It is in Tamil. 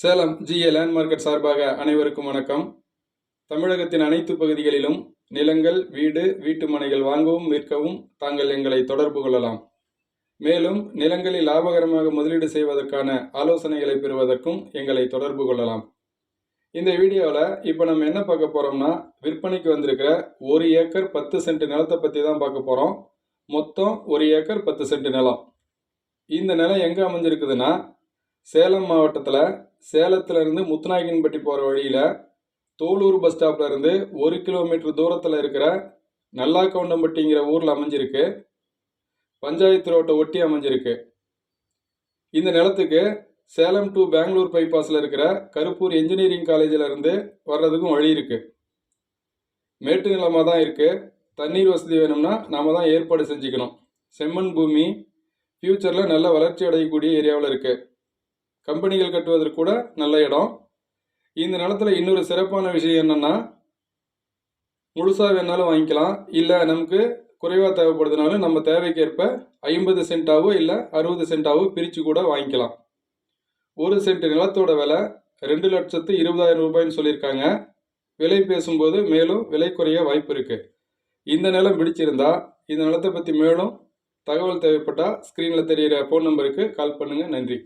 சேலம் ஜிஏ லேண்ட் மார்க்கெட் சார்பாக அனைவருக்கும் வணக்கம். தமிழகத்தின் அனைத்து பகுதிகளிலும் நிலங்கள் வீடு வீட்டு மனைகள் வாங்கவும் விற்கவும் தாங்கள் எங்களை தொடர்பு கொள்ளலாம். மேலும் நிலங்களில் லாபகரமாக முதலீடு செய்வதற்கான ஆலோசனைகளை பெறுவதற்கும் எங்களை தொடர்பு கொள்ளலாம். இந்த வீடியோவில் இப்போ நம்ம என்ன பார்க்க போகிறோம்னா விற்பனைக்கு வந்திருக்கிற ஒரு ஏக்கர் பத்து சென்ட் நிலத்தை பற்றி தான் பார்க்க போகிறோம் மொத்தம் ஒரு ஏக்கர் பத்து சென்ட் நிலம். இந்த நிலம் எங்கே அமைஞ்சிருக்குதுன்னா சேலம் மாவட்டத்தில் சேலத்திலிருந்து முத்துநாயக்கன்பட்டி போகிற வழியில் தோலூர் பஸ் ஸ்டாப்ல இருந்து ஒரு கிலோமீட்டர் தூரத்தில் இருக்கிற நல்லாக்கவுண்டம்பட்டிங்கிற ஊரில் அமைஞ்சிருக்கு. பஞ்சாயத்து ரோட்டை ஒட்டி அமைஞ்சிருக்கு. இந்த நிலத்துக்கு சேலம் டு பெங்களூர் பைபாஸில் இருக்கிற கருப்பூர் இன்ஜினியரிங் காலேஜில் இருந்து வர்றதுக்கும் வழி இருக்குது மேட்டு நிலமாக தான் இருக்குது தண்ணீர் வசதி வேணும்னா நாம தான் ஏற்பாடு செஞ்சுக்கணும். செம்மண் பூமி ஃப்யூச்சரில் நல்ல வளர்ச்சி அடையக்கூடிய ஏரியாவில் இருக்குது கம்பெனிகள் கட்டுவதற்கு கூட நல்ல இடம். இந்த நிலத்தில் இன்னொரு சிறப்பான விஷயம் என்னென்னா முழுசாக வேணாலும் வாங்கிக்கலாம். இல்லை நமக்கு குறைவாக தேவைப்படுதுனாலும் நம்ம தேவைக்கேற்ப ஐம்பது சென்ட்டாவோ இல்லை அறுபது சென்ட்டாவோ பிரித்து கூட வாங்கிக்கலாம். ஒரு சென்ட் நிலத்தோட விலை ரெண்டு லட்சத்து இருபதாயிரம் ரூபாய்ன்னு சொல்லியிருக்காங்க. விலை பேசும்போது மேலும் விலை குறைய வாய்ப்பு இருக்குது இந்த நிலம் பிடிச்சிருந்தா இந்த நிலத்தை பற்றி மேலும் தகவல் தேவைப்பட்டால் ஸ்க்ரீனில் தெரிகிற ஃபோன் நம்பருக்கு கால் பண்ணுங்கள் நன்றி.